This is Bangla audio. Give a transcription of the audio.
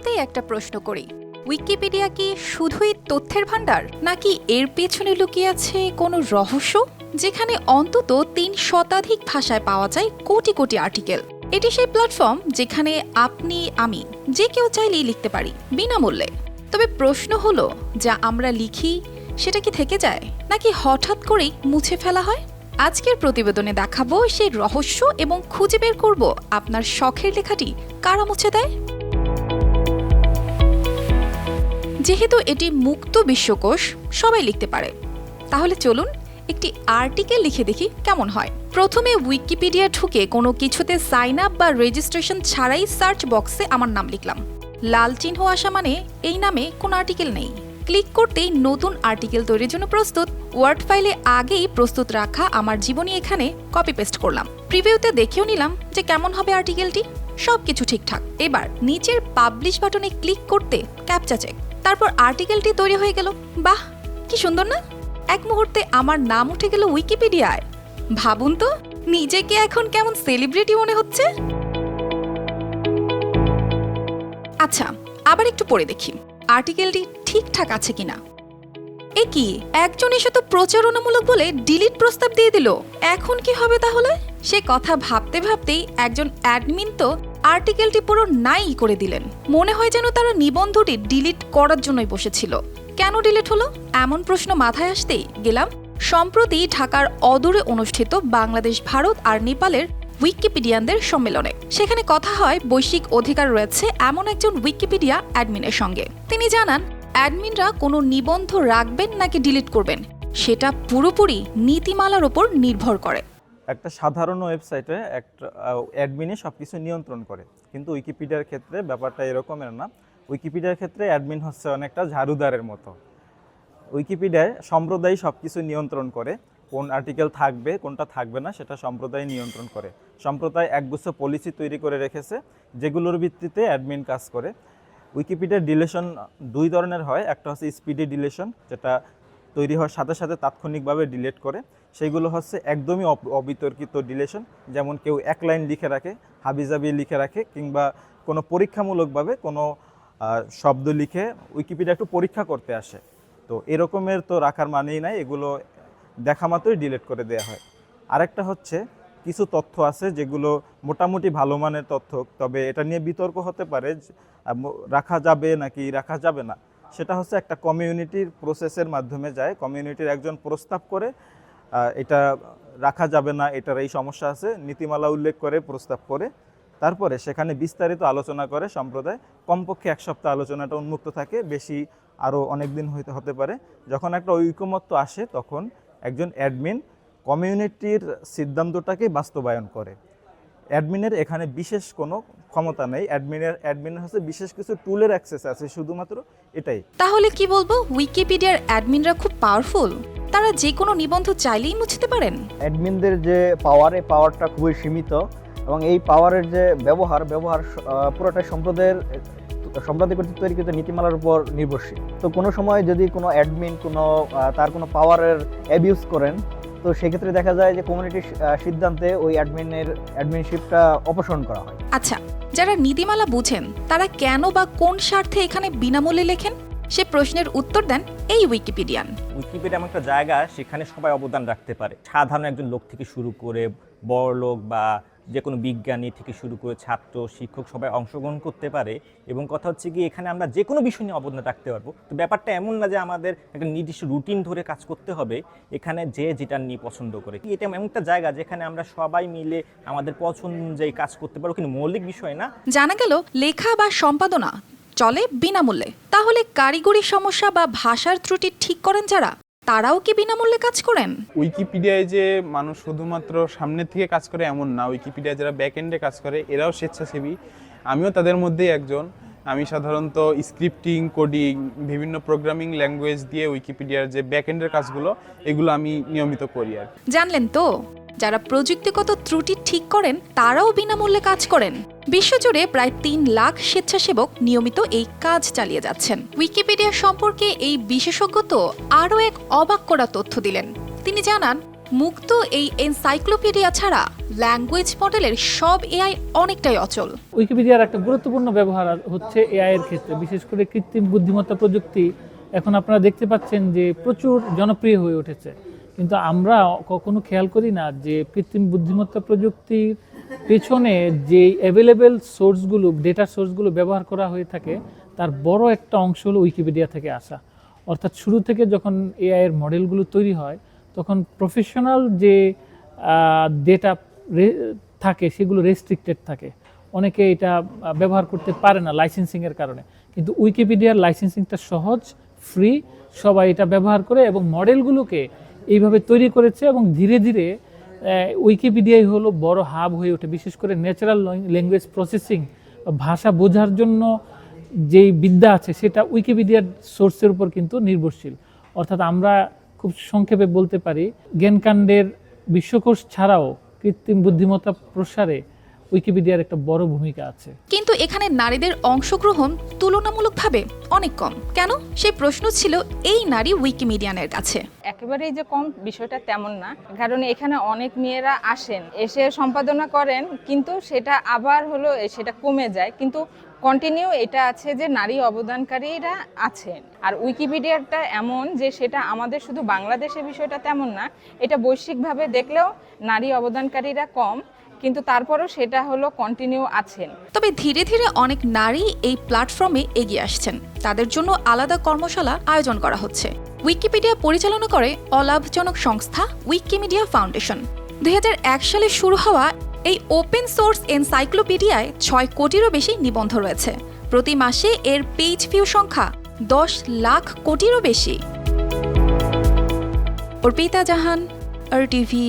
শুরুতেই একটা প্রশ্ন করি। উইকিপিডিয়া কি শুধুই তথ্যের ভাণ্ডার, নাকি এর পেছনে লুকিয়ে আছে কোনো রহস্য? যেখানে অন্তত তিন শতাধিক ভাষায় পাওয়া যায় কোটি কোটি আর্টিকেল এটি সেই প্ল্যাটফর্ম যেখানে আপনি, আমি, যে কেউ চাইলেই লিখতে পারি, বিনামূল্যে। তবে প্রশ্ন হলো, যা আমরা লিখি, সেটা কি থেকে যায়? নাকি হঠাৎ করেই মুছে ফেলা হয়? আজকের প্রতিবেদনে দেখাবো সেই রহস্য এবং খুঁজে বের করব আপনার শখের লেখাটি কারা মুছে দেয়? যেহেতু এটি মুক্ত বিশ্বকোষ, সবাই লিখতে পারে। তাহলে চলুন একটি আর্টিকেল লিখে দেখি কেমন হয়। প্রথমে উইকিপিডিয়া ঢুকে কোনো কিছুতে সাইন আপ বা রেজিস্ট্রেশন ছাড়াই সার্চ বক্সে আমার নাম লিখলাম। লাল চিহ্ন আসা মানে এই নামে কোনো আর্টিকেল নেই। ক্লিক করতেই নতুন আর্টিকেল তৈরির জন্য প্রস্তুত। ওয়ার্ড ফাইলে আগেই প্রস্তুত রাখা আমার জীবনী এখানে কপি পেস্ট করলাম। প্রিভিউতে দেখেও নিলাম যে কেমন হবে আর্টিকেলটি। সব কিছু ঠিকঠাক। এবার নিচের পাবলিশ বাটনে ক্লিক করতে ক্যাপচা চেক তারপর আর্টিকেলটি তৈরি হয়ে গেল। বাহ, কি সুন্দর না? এক মুহূর্তে আমার নাম উঠে গেল উইকিপিডিয়ায় ভাবুন তো, নিজেকে এখন কেমন সেলিব্রিটি মনে হচ্ছে? আচ্ছা আবার একটু পড়ে দেখি। আর্টিকেলটি ঠিকঠাক আছে কিনা? এ কি? একজন এসে তো প্রচারণামূলক বলে ডিলিট প্রস্তাব দিয়ে দিল। এখন কি হবে তাহলে? সে কথা ভাবতে ভাবতেই একজন অ্যাডমিন তো আর্টিকেলটি পুরো নাই করে দিলেন। মনে হয় যেন তারা নিবন্ধটি ডিলিট করার জন্যই বসেছিল। কেন ডিলিট হলো? এমন প্রশ্ন মাথায় আসতেই গেলাম, সম্প্রতি ঢাকার অদূরে অনুষ্ঠিত বাংলাদেশ, ভারত আর নেপালের উইকিপিডিয়ানদের সম্মেলনে। সেখানে কথা হয়, বৈশ্বিক অধিকার রয়েছে এমন একজন উইকিপিডিয়া অ্যাডমিনের সঙ্গে। তিনি জানান অ্যাডমিনরা কোনো নিবন্ধ রাখবেন নাকি ডিলিট করবেন, সেটা পুরোপুরি নীতিমালার ওপর নির্ভর করে। একটা সাধারণ ওয়েবসাইটে একটা অ্যাডমিনে সব কিছু নিয়ন্ত্রণ করে। কিন্তু উইকিপিডিয়ার ক্ষেত্রে ব্যাপারটা এরকমের না। উইকিপিডিয়ার ক্ষেত্রে অ্যাডমিন হচ্ছে অনেকটা ঝাড়ুদারের মতো। উইকিপিডিয়ায় সম্প্রদায় সব কিছু নিয়ন্ত্রণ করে, কোন আর্টিকেল থাকবে, কোনটা থাকবে না, সেটা সম্প্রদায় নিয়ন্ত্রণ করে। সম্প্রদায় একগুচ্ছ পলিসি তৈরি করে রেখেছে, যেগুলোর ভিত্তিতে অ্যাডমিন কাজ করে। উইকিপিডিয়ার ডিলেশন দুই ধরনের হয়। একটা হচ্ছে স্পিডি ডিলেশন, যেটা তৈরি হওয়ার সাথে সাথে তাৎক্ষণিকভাবে ডিলেট করে। সেইগুলো হচ্ছে একদমই অবিতর্কিত ডিলেশন, যেমন কেউ এক লাইন লিখে রাখে, হাবিজাবি লিখে রাখে, কিংবা কোনো পরীক্ষামূলকভাবে কোনো শব্দ লিখে উইকিপিডিয়া একটু পরীক্ষা করতে আসে। তো এরকমের তো রাখার মানেই নাই, এগুলো দেখা মাত্রই ডিলেট করে দেওয়া হয়। আরেকটা হচ্ছে কিছু তথ্য আছে যেগুলো মোটামুটি ভালো মানের তথ্য, তবে এটা নিয়ে বিতর্ক হতে পারে রাখা যাবে নাকি রাখা যাবে না। সেটা হচ্ছে একটা কমিউনিটির প্রসেসের মাধ্যমে যায়, কমিউনিটির একজন প্রস্তাব করে এটা রাখা যাবে না, এটার এই সমস্যা আছে, নীতিমালা উল্লেখ করে প্রস্তাব করে, তারপরে সেখানে বিস্তারিত আলোচনা করে সম্প্রদায়। কমপক্ষে এক সপ্তাহ আলোচনাটা উন্মুক্ত থাকে, বেশি আরও অনেক দিন হইতে হতে পারে। যখন একটা ঐকমত্য আসে, তখন একজন অ্যাডমিন কমিউনিটির সিদ্ধান্তটাকে বাস্তবায়ন করে। অ্যাডমিনের এখানে বিশেষ কোনো ক্ষমতা নেই। অ্যাডমিনের অ্যাডমিনের হচ্ছে বিশেষ কিছু টুলের অ্যাক্সেস আছে শুধুমাত্র এটাই। তাহলে কি বলব উইকিপিডিয়ার অ্যাডমিনরা খুব পাওয়ারফুল তারা যে কোনো নিবন্ধ চাইলেই মুছতে পারেন। অ্যাডমিনদের যে পাওয়ার এই পাওয়ারটা খুবই সীমিত এবং এই পাওয়ারের যে ব্যবহার ব্যবহার পুরোটাই সম্প্রদায়ের সম্প্রদায় কর্তৃক তৈরিকৃত নীতিমালার উপর নির্ভরশীল। তো কোনো সময় যদি কোনো অ্যাডমিন কোনো তার কোনো পাওয়ারের অ্যাবিউজ করেন তো সেক্ষেত্রে দেখা যায় যে কমিউনিটির সিদ্ধান্তে ওই অ্যাডমিনের অ্যাডমিনশিপটা অপসারণ করা হয়। আচ্ছা যারা নীতিমালা বুঝেন তারা কেন বা কোন স্বার্থে এখানে বিনামূল্যে লেখেন? সে প্রশ্নের উত্তর দেন এই উইকিপিডিয়ান উইকিপিডিয়া এমন একটা জায়গা সেখানে সবাই অবদান রাখতে পারে। সাধারণ একজন লোক থেকে শুরু করে বড় লোক বা যে কোনো বিজ্ঞানী থেকে শুরু করে ছাত্র, শিক্ষক সবাই অংশগ্রহণ করতে পারে এবং কথা হচ্ছে কি এখানে আমরা যে কোনো বিষয় নিয়ে অবদান রাখতে পারব। তো ব্যাপারটা এমন না যে আমাদের একটা নির্দিষ্ট রুটিন ধরে কাজ করতে হবে, এখানে যে যেটা নিয়ে পছন্দ করে। এটা এমন একটা জায়গা যেখানে আমরা সবাই মিলে আমাদের পছন্দ অনুযায়ী কাজ করতে পারব, কিন্তু মৌলিক বিষয় না। জানা গেল, লেখা বা সম্পাদনা চলে বিনামূল্যে। তাহলে কারিগরি সমস্যা বা ভাষার ত্রুটি ঠিক করেন যারা? তারাও কি বিনামূল্যে কাজ করেন? উইকিপিডিয়ায় যে মানুষ শুধুমাত্র সামনের থেকে কাজ করে এমন না। উইকিপিডিয়া যারা ব্যাকএন্ডে কাজ করে এরাও স্বেচ্ছাসেবী। আমিও তাদের মধ্যেই একজন। আমি সাধারণত স্ক্রিপ্টিং কোডিং বিভিন্ন প্রোগ্রামিং ল্যাঙ্গুয়েজ দিয়ে উইকিপিডিয়ার যে ব্যাকএন্ডের কাজগুলো এগুলো আমি নিয়মিত করি আর। জানলেন তো? যারা প্রযুক্তিগত ত্রুটি ঠিক করেন, তারাও বিনামূল্যে কাজ করেন। বিশ্বজুড়ে প্রায় তিন লাখ স্বেচ্ছাসেবক নিয়মিত এই কাজ চালিয়ে যাচ্ছেন। উইকিপিডিয়া সম্পর্কে এই বিশেষজ্ঞ তো আরও এক অবাক করা তথ্য দিলেন। তিনি জানান, মুক্ত এই এনসাইক্লোপিডিয়া ছাড়া ল্যাঙ্গুয়েজ মডেলের সব এআই অনেকটাই অচল। উইকিপিডিয়ার একটা গুরুত্বপূর্ণ ব্যবহার হচ্ছে এআই এর ক্ষেত্রে। বিশেষ করে কৃত্রিম বুদ্ধিমত্তা প্রযুক্তি। এখন আপনারা দেখতে পাচ্ছেন যে প্রচুর জনপ্রিয় হয়ে উঠেছে। কিন্তু আমরা কখনো খেয়াল করি না যে কৃত্রিম বুদ্ধিমত্তা প্রযুক্তির পেছনে যে অ্যাভেলেবেল সোর্সগুলো ডেটা সোর্সগুলো ব্যবহার করা হয়ে থাকে, তার বড় একটা অংশ হলো উইকিপিডিয়া থেকে আসা। অর্থাৎ শুরু থেকে যখন এআই এর মডেলগুলো তৈরি হয়, তখন প্রফেশনাল যে ডেটা থাকে, সেগুলো রেস্ট্রিক্টেড থাকে। অনেকে এটা ব্যবহার করতে পারে না লাইসেন্সিংয়ের কারণে। কিন্তু উইকিপিডিয়ার লাইসেন্সিংটা সহজ ফ্রি সবাই এটা ব্যবহার করে এবং মডেলগুলোকে এইভাবে তৈরি করেছে এবং ধীরে ধীরে উইকিপিডিয়াই হলো বড় হাব হয়ে ওঠে। বিশেষ করে ন্যাচারাল ল্যাঙ্গুয়েজ প্রসেসিং ভাষা বোঝার জন্য যেই বিদ্যা আছে, সেটা উইকিপিডিয়ার সোর্সের উপর কিন্তু নির্ভরশীল। অর্থাৎ আমরা খুব সংক্ষেপে বলতে পারি, জ্ঞানকাণ্ডের বিশ্বকোষ ছাড়াও কৃত্রিম বুদ্ধিমত্তা প্রসারে উইকিপিডিয়ার একটা বড় ভূমিকা আছে। কিন্তু এখানে নারীদের অংশগ্রহণ তুলনামূলকভাবে অনেক কম। কেন? সেই প্রশ্ন ছিল এই নারী উইকিমিডিয়ানের কাছে। একেবারেই যে কম বিষয়টা তেমন না কারণ এখানে অনেক মেয়েরা আসেন এসে সম্পাদনা করেন কিন্তু সেটা আবার হলো এ, সেটা কমে যায়। কিন্তু কন্টিনিউ এটা আছে যে নারী অবদানকারীরা আছেন। আর উইকিপিডিয়াটা এমন যে সেটা আমাদের শুধু বাংলাদেশের বিষয়টা তেমন না এটা বৈশ্বিকভাবে দেখলেও নারী অবদানকারীরা কম। কিন্তু তারপরও সেটা হলো কন্টিনিউ আছেন তবে ধীরে ধীরে অনেক নারী এই প্ল্যাটফর্মে এগিয়ে আসছেন। তাদের জন্য আলাদা কর্মশালা আয়োজন করা হচ্ছে। উইকিপিডিয়া পরিচালনা করে অলাভজনক সংস্থা উইকিমিডিয়া ফাউন্ডেশন দুই সালে শুরু হওয়া এই ওপেন সোর্স এনসাইক্লোপিডিয়ায় ছয় কোটিরও বেশি নিবন্ধ রয়েছে। প্রতি মাসে এর পেজ ভিউ সংখ্যা দশ লাখ কোটিরও বেশি। অর্পিতা জাহান আর টিভি